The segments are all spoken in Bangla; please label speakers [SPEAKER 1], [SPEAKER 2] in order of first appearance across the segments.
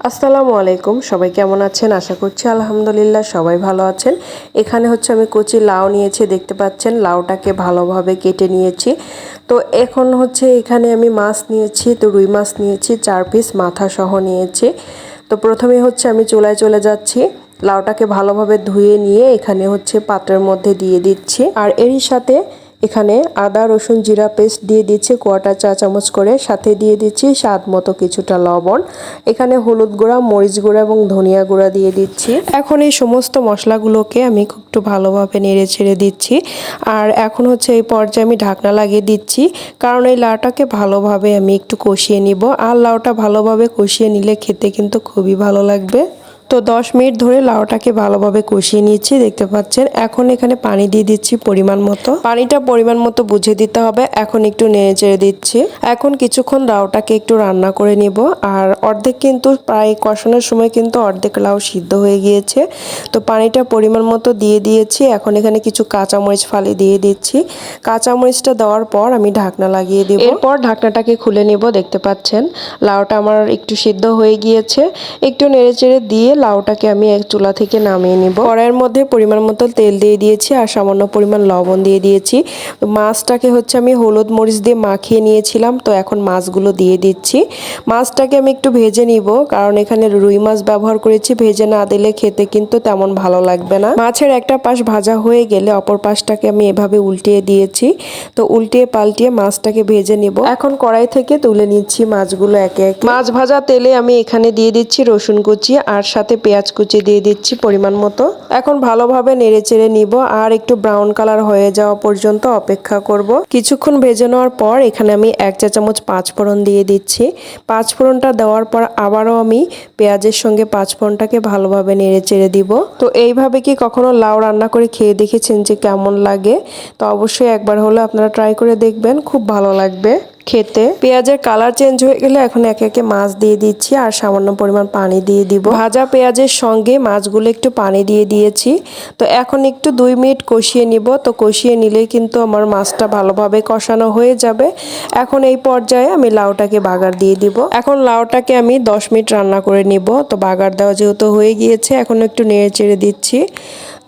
[SPEAKER 1] আসসালামু আলাইকুম, সবাই কেমন আছেন? আশা করছি আলহামদুলিল্লাহ সবাই ভালো আছেন। এখানে হচ্ছে আমি কচি লাউ নিয়েছি, দেখতে পাচ্ছেন লাউটাকে ভালোভাবে কেটে নিয়েছি। তো এখন হচ্ছে এখানে আমি মাছ নিয়েছি, তো রুই মাছ নিয়েছি, চার পিস মাথা সহ নিয়েছি। তো প্রথমে হচ্ছে আমি চুলায় চলে যাচ্ছি। লাউটাকে ভালোভাবে ধুয়ে নিয়ে এখানে হচ্ছে পাত্রের মধ্যে দিয়ে দিচ্ছি। আর এরই সাথে এখানে আদা, রসুন, জিরা পেস্ট দিয়ে দিচ্ছি, কোয়াটা চা চামচ করে। সাথে দিয়ে দিচ্ছি স্বাদ মতো কিছুটা লবণ। এখানে হলুদ গুঁড়া, মরিচ গুঁড়া এবং ধনিয়া গুঁড়া দিয়ে দিচ্ছি। এখন এই সমস্ত মশলাগুলোকে আমি একটু ভালোভাবে নেড়ে ছেড়ে দিচ্ছি। আর এখন হচ্ছে এই পর্যায়ে আমি ঢাকনা লাগিয়ে দিচ্ছি, কারণ এই লাউটাকে ভালোভাবে আমি একটু কষিয়ে নিব। আর লাউটা ভালোভাবে কষিয়ে নিলে খেতে কিন্তু খুবই ভালো লাগবে। তো দশ মিনিট ধরে লাউটাকে ভালোভাবে কষিয়ে নিচ্ছি দেখতে পাচ্ছেন? এখন এখানে পানি দিয়ে দিচ্ছি পরিমাণ মতো। পানিটা পরিমাণ মতো বুঝে দিতে হবে, এখন একটু নেড়ে চেড়ে দিচ্ছি। এখন কিছুক্ষণ লাউটাকে একটু রান্না করে নিব, আর অর্ধেক কিন্তু প্রায় কষানোর সময় কিন্তু অর্ধেক লাউ সিদ্ধ হয়ে গিয়েছে। তো পানিটা পরিমাণ মতো দিয়ে দিয়েছি, এখন এখানে কিছু কাঁচামরিচ ফালি দিয়ে দিচ্ছি। কাঁচামরিচটা দেওয়ার পর আমি ঢাকনা লাগিয়ে দিব। এরপর ঢাকনাটাকে খুলে নিব, দেখতে পাচ্ছেন? লাউটা আমার একটু সিদ্ধ হয়ে গিয়েছে। একটু নেড়ে চেড়ে দিয়ে লাউটাকে আমি এক চুলা থেকে নামিয়ে নিব। কড়াইয়ের মধ্যে পরিমাণ মতো তেল দিয়ে দিয়েছি আর সামান্য পরিমাণ লবণ দিয়ে দিয়েছি। মাছটাকে হচ্ছে আমি হলুদ মরিচ দিয়ে মাখিয়ে নিয়েছিলাম, তো এখন মাছগুলো দিয়ে দিচ্ছি। মাছটাকে আমি একটু ভেজে নিব, কারণ এখানে রুই মাছ ব্যবহার করেছি, ভেজে না দিলে খেতে কিন্তু তেমন ভালো লাগবে না। মাছের একটা পাশ ভাজা হয়ে গেলে অপর পাশটাকে আমি এভাবে উল্টিয়ে দিয়েছি, তো উল্টিয়ে পাল্টিয়ে মাছটাকে ভেজে নিব। এখন কড়াই থেকে তুলে নিচ্ছি মাছগুলো একে একে। মাছ ভাজা তেলে আমি এখানে দিয়ে দিচ্ছি রসুন কুচি আর সাথে পেঁয়াজ কুচি দিয়ে দিচ্ছি পরিমাণ মতো। এখন ভালোভাবে নেড়ে চেড়ে নিব আর একটু ব্রাউন কালার হয়ে যাওয়া পর্যন্ত অপেক্ষা করব। কিছুক্ষণ ভেজে নেওয়ার পর এখানে আমি এক চা চামচ পাঁচ ফোড়ন দিয়ে দিচ্ছি। পাঁচ ফোড়নটা দেওয়ার পর আবারও আমি পেঁয়াজের সঙ্গে পাঁচ ফোড়নটাকে ভালোভাবে নেড়ে চেড়ে দিব। তো এইভাবে কি কখনো লাউ রান্না করে খেয়ে দেখেছেন যে কেমন লাগে? তো অবশ্যই একবার হলে আপনারা ট্রাই করে দেখবেন, খুব ভালো লাগবে। খেতে। পেঁয়াজের কালার চেঞ্জ হয়ে গেলে এখন একে একে মাছ দিয়ে দিচ্ছি আর সামান্য পরিমাণ পানি দিয়ে দিব। ভাজা পেঁয়াজের সঙ্গে মাছগুলো একটু পানি দিয়ে দিয়েছি। তো এখন একটু দুই মিনিট কষিয়ে নিব। তো কষিয়ে নিলেই কিন্তু আমার মাছটা ভালোভাবে কষানো হয়ে যাবে। এখন এই পর্যায়ে আমি লাউটাকে বাগার দিয়ে দিব। এখন লাউটাকে আমি দশ মিনিট রান্না করে নিব। তো বাগার দেওয়া যেহেতু হয়ে গিয়েছে, এখন একটু নেড়ে চেড়ে দিচ্ছি।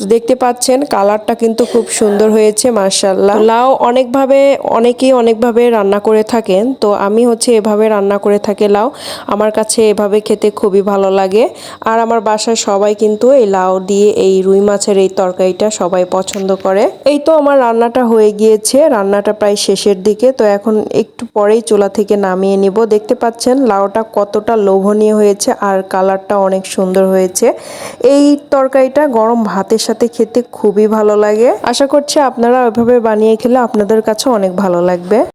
[SPEAKER 1] দেখতে পাচ্ছেন, কালারটা কিন্তু খুব সুন্দর হয়েছে মার্শাল্লাহ লাউ অনেকভাবে, অনেকেই অনেকভাবে রান্না করে থাকেন, তো আমি হচ্ছে এভাবে রান্না করে থাকি লাউ। আমার কাছে এভাবে খেতে খুবই ভালো লাগে। আর আমার বাসায় সবাই কিন্তু এই লাউ দিয়ে এই রুই মাছের এই তরকারিটা সবাই পছন্দ করে। এই তো আমার রান্নাটা হয়ে গিয়েছে, রান্নাটা প্রায় শেষের দিকে, তো এখন একটু পরেই চুলা থেকে নামিয়ে নিব। দেখতে পাচ্ছেন, লাউটা কতটা লোভনীয় হয়েছে, আর কালারটা অনেক সুন্দর হয়েছে। এই তরকারিটা গরম ভাতের সাথে খেতে খুবই ভালো লাগে। আশা করছি আপনারা ওইভাবে বানিয়ে খেলে আপনাদের কাছে অনেক ভালো লাগবে।